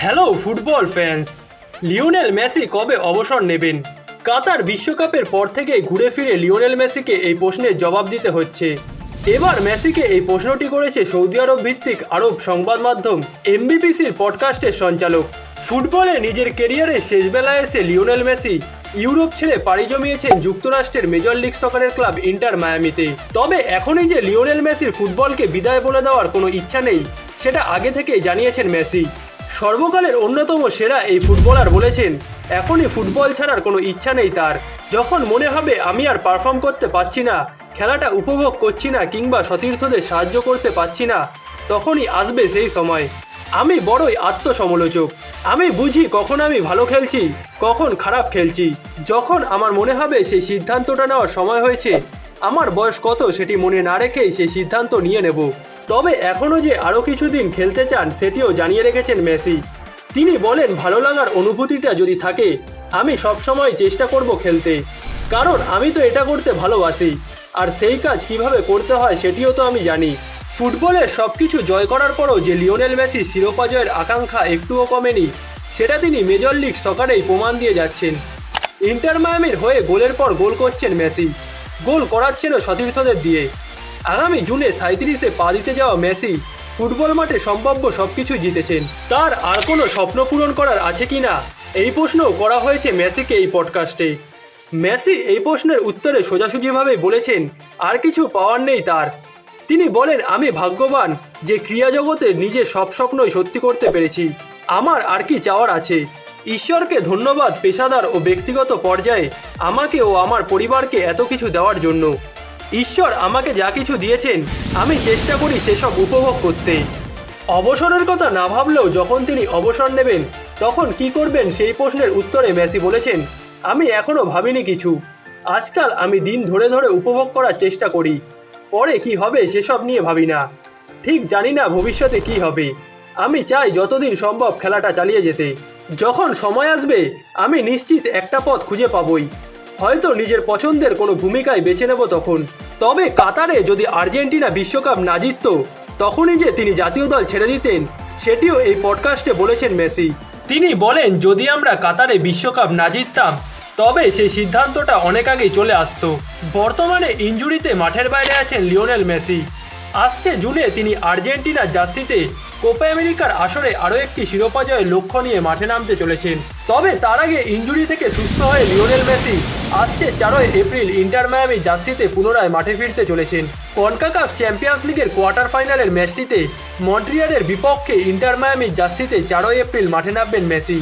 Hello football fans Lionel Messi কবে অবসর নেবেন? কাতার বিশ্বকাপের পর থেকে ঘুরে ফিরে লিওনেল মেসিকে এই প্রশ্নের জবাব দিতে হচ্ছে। এবার মেসিকে এই প্রশ্নটি করেছে সৌদি আরব ভিত্তিক আরব সংবাদ মাধ্যম এমবিপিসির পডকাস্টের সঞ্চালক। ফুটবলে নিজের কেরিয়ারের শেষ বেলায় এসে লিওনেল মেসি ইউরোপ ছেড়ে পাড়ি জমিয়েছেন যুক্তরাষ্ট্রের মেজর লিগ সকারের ক্লাব ইন্টার মায়ামিতে। তবে এখনই যে লিওনেল মেসির ফুটবলকে বিদায় বলে দেওয়ার কোনো ইচ্ছা নেই, সেটা আগে থেকেই জানিয়েছেন মেসি। সর্বকালের অন্যতম সেরা এই ফুটবলার বলেছেন, এখনই ফুটবল ছাড়ার কোনো ইচ্ছা নেই তার। যখন মনে হবে আমি আর পারফর্ম করতে পারছি না, খেলাটা উপভোগ করছি না কিংবা সতীর্থদের সাহায্য করতে পারছি না, তখনই আসবে সেই সময়। আমি বড়ই আত্মসমালোচক। আমি বুঝি কখন আমি ভালো খেলছি, কখন খারাপ খেলছি। যখন আমার মনে হবে সেই সিদ্ধান্তটা নেওয়ার সময় হয়েছে, আমার বয়স কত সেটি মনে না রেখেই সেই সিদ্ধান্ত নিয়ে নেব। তবে এখনও যে আরও কিছুদিন খেলতে চান সেটিও জানিয়ে রেখেছেন মেসি। তিনি বলেন, ভালো লাগার অনুভূতিটা যদি থাকে, আমি সবসময় চেষ্টা করব খেলতে। কারণ আমি তো এটা করতে ভালোবাসি। আর সেই কাজ কীভাবে করতে হয় সেটিও তো আমি জানি। ফুটবলের সব কিছু জয় করার পরও যে লিওনেল মেসি শিরোপা জয়ের আকাঙ্ক্ষা একটুও কমেনি, সেটা তিনি মেজর লিগ সকারেই প্রমাণ দিয়ে যাচ্ছেন। ইন্টার মায়ামির হয়ে গোলের পর গোল করছেন মেসি। গোল করাচ্ছেনও সতীর্থদের দিয়ে। আগামী জুনে সাঁত্রিশে পা দিতে যাওয়া মেসি ফুটবল মাঠে সম্ভাব্য সবকিছু জিতেছেন। তার আর কোনো স্বপ্ন পূরণ করার আছে কি না? এই প্রশ্নও করা হয়েছে মেসিকে এই পডকাস্টে। মেসি এই প্রশ্নের উত্তরে সোজাসুজিভাবে বলেছেন, আর কিছু পাওয়ার নেই তার। তিনি বলেন, আমি ভাগ্যবান যে ক্রিয়া জগতে নিজের সব স্বপ্নই সত্যি করতে পেরেছি। আমার আর কি চাওয়ার আছে? ঈশ্বরকে ধন্যবাদ পেশাদার ও ব্যক্তিগত পর্যায়ে আমাকে ও আমার পরিবারকে এত কিছু দেওয়ার জন্য। ঈশ্বর আমাকে যা কিছু দিয়েছেন, আমি চেষ্টা করি সেসব উপভোগ করতে। অবসরের কথা না ভাবলেও যখন তিনি অবসর নেবেন, তখন কি করবেন সেই প্রশ্নের উত্তরে মেসি বলেছেন, আমি এখনও ভাবিনি কিছু। আজকাল আমি দিন ধরে ধরে উপভোগ করার চেষ্টা করি। পরে কি হবে সেসব নিয়ে ভাবি না। ঠিক জানি না ভবিষ্যতে কি হবে। আমি চাই যতদিন সম্ভব খেলাটা চালিয়ে যেতে। যখন সময় আসবে, আমি নিশ্চিত একটা পথ খুঁজে পাবই। হয়তো নিজের পছন্দের কোনো ভূমিকায় বেছে নেব তখন। তবে কাতারে যদি আর্জেন্টিনা বিশ্বকাপ না জিতত, তখনই যে তিনি জাতীয় দল ছেড়ে দিতেন, সেটিও এই পডকাস্টে বলেছেন মেসি। তিনি বলেন, যদি আমরা কাতারে বিশ্বকাপ না জিততাম, তবে সেই সিদ্ধান্তটা অনেক আগেই চলে আসত। বর্তমানে ইঞ্জুরিতে মাঠের বাইরে আছেন লিওনেল মেসি। আসছে জুনে তিনি আর্জেন্টিনার জার্সিতে কোপা আমেরিকার আসরে আরও একটি শিরোপা জয়ের লক্ষ্য নিয়ে মাঠে নামতে চলেছেন তবে তার আগে ইঞ্জুরি থেকে সুস্থ হয়ে লিওনেল মেসি। আসছে চারই এপ্রিল ইন্টার মায়ামি জার্সিতে পুনরায় মাঠে ফিরতে চলেছেন। কনকাকাফ চ্যাম্পিয়ন্স লিগের কোয়ার্টার ফাইনালের ম্যাচটিতে মন্ট্রিয়ালের বিপক্ষে ইন্টার মায়ামি জার্সিতে চারই এপ্রিল মাঠে নামবেন মেসি।